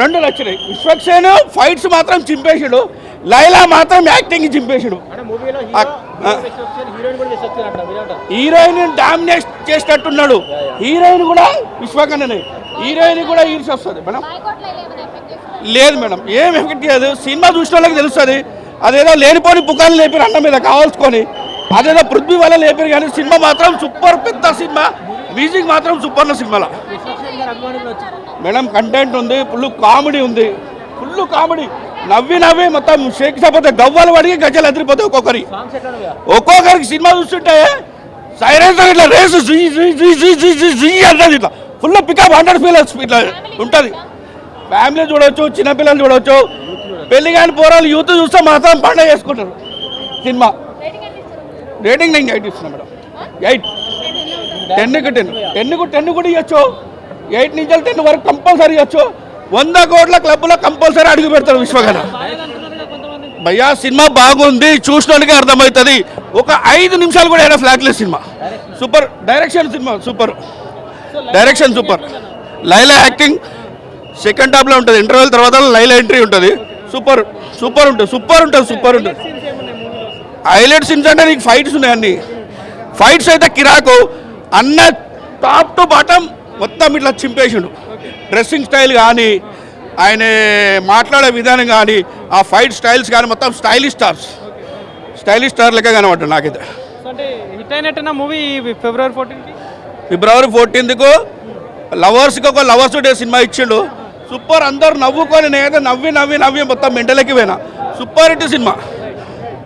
రెండు నచ్చినాయి విశ్వక్సేన్ ఫైట్స్ మాత్రం చింపేసాడు. లైలా మాత్రం యాక్టింగ్ చింపేసాడు. విశ్వక్సేన్ హీరోయిన్ డామినేట్ చేసినట్టున్నాడు. హీరోయిన్ కూడా విశ్వకన్ననే. హీరోయిన్ కూడా ఈర్చి వస్తుంది మేడం? లేదు మేడం ఏం ఎఫెక్ట్ చేయదు. సినిమా చూసిన వాళ్ళకి తెలుస్తుంది. అదేదో లేనిపోని పుకార్లు లేపారు అన్న మీద కావాల్సుకొని. అదేదో పృథ్వీ వల్ల లేపారు కానీ సినిమా మాత్రం సూపర్ పెద్ద సినిమా. మ్యూజిక్ మాత్రం సూపర్ సినిమాలో. మేడం కంటెంట్ ఉంది ఫుల్ కామెడీ ఉంది. Full comedy. నవ్వి నవ్వి మొత్తం షేక్ అయిపోతే గవ్వలు పడిగి గజలు ఎదిరిపోతాయి ఒక్కొక్కరి. ఒక్కొక్కరికి సినిమా చూస్తుంటే సైలెన్స్ ఇట్లా రేసు అంటది ఇట్లా. ఫుల్ పికప్ హండ్రెడ్ ఫీలర్స్ ఇట్లా ఉంటుంది. ఫ్యామిలీ చూడవచ్చు చిన్నపిల్లలు చూడవచ్చు పెళ్ళి కాని పోరాలు యూత్ చూస్తే మాత్రం పండుగ చేసుకుంటారు. సినిమా. రేటింగ్ నేను ఎయిట్ ఇస్తున్నా మేడం. ఎయిట్. టెన్కి టెన్ టెన్కు టెన్ కూడా ఇవ్వచ్చు ఎయిట్ నుంచి టెన్ వరకు కంపల్సరీ ఇవ్వచ్చు వంద కోట్ల క్లబ్లో కంపల్సరీ అడుగు పెడతాడు విశ్వగణ భయ్యా సినిమా బాగుంది చూసినోడికి అర్థమవుతుంది. ఒక ఐదు నిమిషాలు కూడా అయినా flawless cinema. Super. Direction cinema super. Direction super. Laila acting second హాఫ్లో ఉంటుంది. ఇంటర్వెల్ తర్వాత లైలా ఎంట్రీ ఉంటుంది. సూపర్. సూపర్ ఉంటుంది. సూపర్ ఉంటుంది. సూపర్ ఉంటుంది. హైలైట్ సీన్స్ అంటే నీకు ఫైట్స్ ఉన్నాయి అన్ని. ఫైట్స్ అయితే కిరాకు. అన్న టాప్ టు బాటమ్ మొత్తం ఇట్లా చింపేసిండు. డ్రెస్సింగ్ స్టైల్ కానీ ఆయన మాట్లాడే విధానం కానీ ఆ ఫైట్ స్టైల్స్ కానీ మొత్తం స్టైలిష్ స్టార్స్ స్టైలిష్ స్టార్ లెక్క కనబడ్డా నాకైతే. మూవీ ఫిబ్రవరి ఫోర్టీన్కి ఫిబ్రవరి ఫోర్టీన్త్కు లవర్స్కి ఒక లవర్స్ డే సినిమా ఇచ్చిండు. సూపర్ అందరు నవ్వుకొని నేనైతే నవ్వి నవ్వి నవ్వి మొత్తం మెంటలకి పోయినా. Super hit cinema.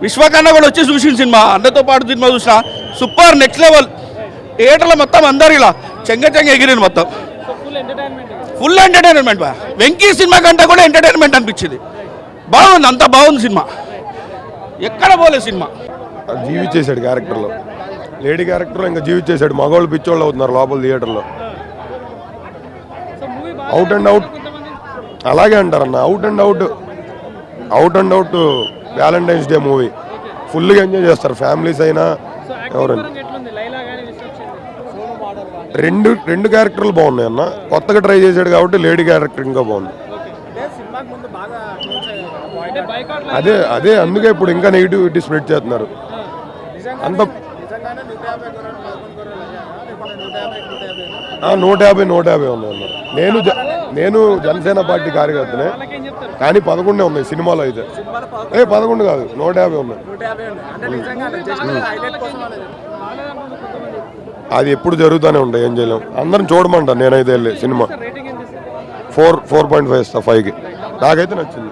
విశ్వకన్నా కూడా వచ్చి చూసిన సినిమా. అందరితో పాటు సినిమా చూసిన. సూపర్ నెక్స్ట్ లెవెల్ థియేటర్లో మొత్తం అందరు ఇలా చెంగ చెంగ ఎగిరింది మొత్తం. ఫుల్ ఎంటర్టైన్మెంట్ బా. వెంకీ సినిమా కంటే కూడా ఎంటర్టైన్మెంట్ అనిపించింది. బాగుంది అంత బాగుంది సినిమా. ఎక్కడ పోలే సినిమా. జీవించేశాడు క్యారెక్టర్లో. లేడీ క్యారెక్టర్లో ఇంకా జీవించేశాడు మగవాళ్ళు పిచ్చోళ్ళు అవుతున్నారు లోపల థియేటర్లో అవుట్ అండ్ అవుట్ అలాగే అంటారన్న. Out and out out and out Valentine's day movie ఫుల్గా ఎంజాయ్ చేస్తారు. ఫ్యామిలీస్ అయినా ఎవరైనా పరంగా ఎట్లుంది లైలా కానీ విశ్వక్సేన్ సోను మోడల్ కానీ రెండు రెండు క్యారెక్టర్లు బాగున్నాయి అన్న. కొత్తగా ట్రై చేశాడు కాబట్టి లేడీ క్యారెక్టర్ ఇంకా బాగుంది. అదే అదే అందుకే ఇప్పుడు ఇంకా నెగిటివిటీ స్ప్రెడ్ చేస్తున్నారు. అంత నూట యాభై నూట యాభై ఉన్నాయి అన్న. నేను నేను జనసేన పార్టీ కార్యకర్తనే. కానీ పదకొండే ఉన్నాయి సినిమాలో అయితే. ఏ పదకొండు కాదు నూట యాభై ఉన్నాయి. అది ఎప్పుడు జరుగుతూనే ఉంటాయి ఏం చేయలేం. అందరం చూడమంటా నేనైతే వెళ్ళి cinema. Four four point five ఇస్తా ఫైవ్కి. నాకైతే నచ్చింది.